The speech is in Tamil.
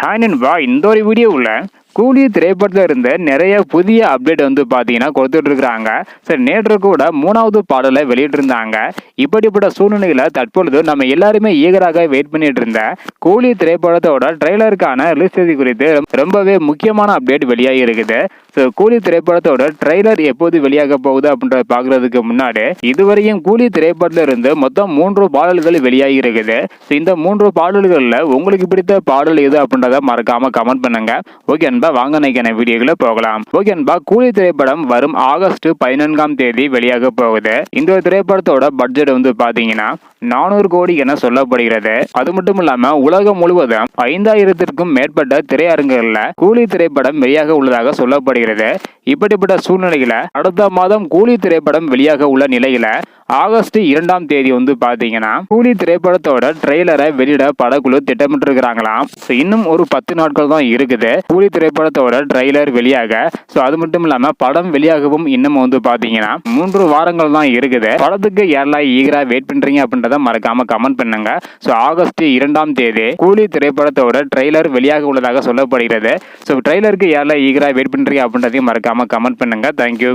ஹாய் நண்பா இந்த ஒரு வீடியோவில் கூலி திரைப்படத்தில் இருந்த நிறைய புதிய அப்டேட் வந்து பார்த்தீங்கன்னா கொடுத்துட்டு இருக்கிறாங்க சரி நேற்று கூட மூணாவது பாடலை வெளியிட்டிருந்தாங்க. இப்படிப்பட்ட சூழ்நிலையில் தற்பொழுது நம்ம எல்லாருமே ஈகராக வெயிட் பண்ணிட்டு இருந்த கூலி திரைப்படத்தோட ட்ரெய்லருக்கான ரிலீஸ் தேதி குறித்து ரொம்பவே முக்கியமான அப்டேட் வெளியாகி இருக்குது. ஸோ கூலி திரைப்படத்தோட ட்ரெய்லர் எப்போது வெளியாக போகுது அப்படின்றத பார்க்கறதுக்கு முன்னாடி இதுவரையும் கூலி திரைப்படத்தில் இருந்து மொத்தம் மூன்று பாடல்கள் வெளியாகி இருக்குது. ஸோ இந்த மூன்று பாடல்களில் உங்களுக்கு பிடித்த பாடல் எது அப்படின்றத மறக்காமல் கமெண்ட் பண்ணுங்க. ஓகே நண்பா வாங்க நினைக்கிற வீடியோக்குள்ள போகலாம். ஓகேன்பா கூலி திரைப்படம் வரும் ஆகஸ்ட் பதினான்காம் தேதி வெளியாக போகுது. இந்த திரைப்படத்தோட பட்ஜெட் வந்து பாத்தீங்கன்னா நானூறு கோடி என சொல்லப்படுகிறது. அது மட்டும் இல்லாம உலகம் முழுவதும் ஐந்தாயிரத்திற்கும் மேற்பட்ட திரையரங்குகள்ல கூலி திரைப்படம் வெளியாக உள்ளதாக சொல்லப்படுகிறது. இப்படிப்பட்ட சூழ்நிலையில அடுத்த மாதம் கூலி திரைப்படம் வெளியாக உள்ள நிலையில ஆகஸ்ட் இரண்டாம் தேதி வந்து பாத்தீங்கன்னா கூலி திரைப்படத்தோட ட்ரெய்லரை வெளியிட படக்குழு திட்டமிட்டு இருக்கிறாங்களாம் இன்னும் ஒரு பத்து நாட்கள் தான் இருக்குது. கூலி திரைப்படத்தோட ட்ரெய்லர் வெளியாக. ஸோ அது மட்டும் இல்லாம படம் வெளியாகவும் இன்னும் வந்து பாத்தீங்கன்னா மூன்று வாரங்கள் தான் இருக்குது. படத்துக்கு யாரெல்லாம் ஈகரா வெயிட் பண்றீங்க அப்படின்றத மறக்காம கமெண்ட் பண்ணுங்க. ஸோ ஆகஸ்ட் இரண்டாம் தேதி கூலி திரைப்படத்தோட ட்ரெய்லர் வெளியாக உள்ளதாக சொல்லப்படுகிறது. ஸோ ட்ரெய்லருக்கு யாரெல்லாம் ஈகரா வெயிட் பண்றீங்க அப்படின்றதையும் மறக்காம கமெண்ட் பண்ணுங்க. தேங்க்யூ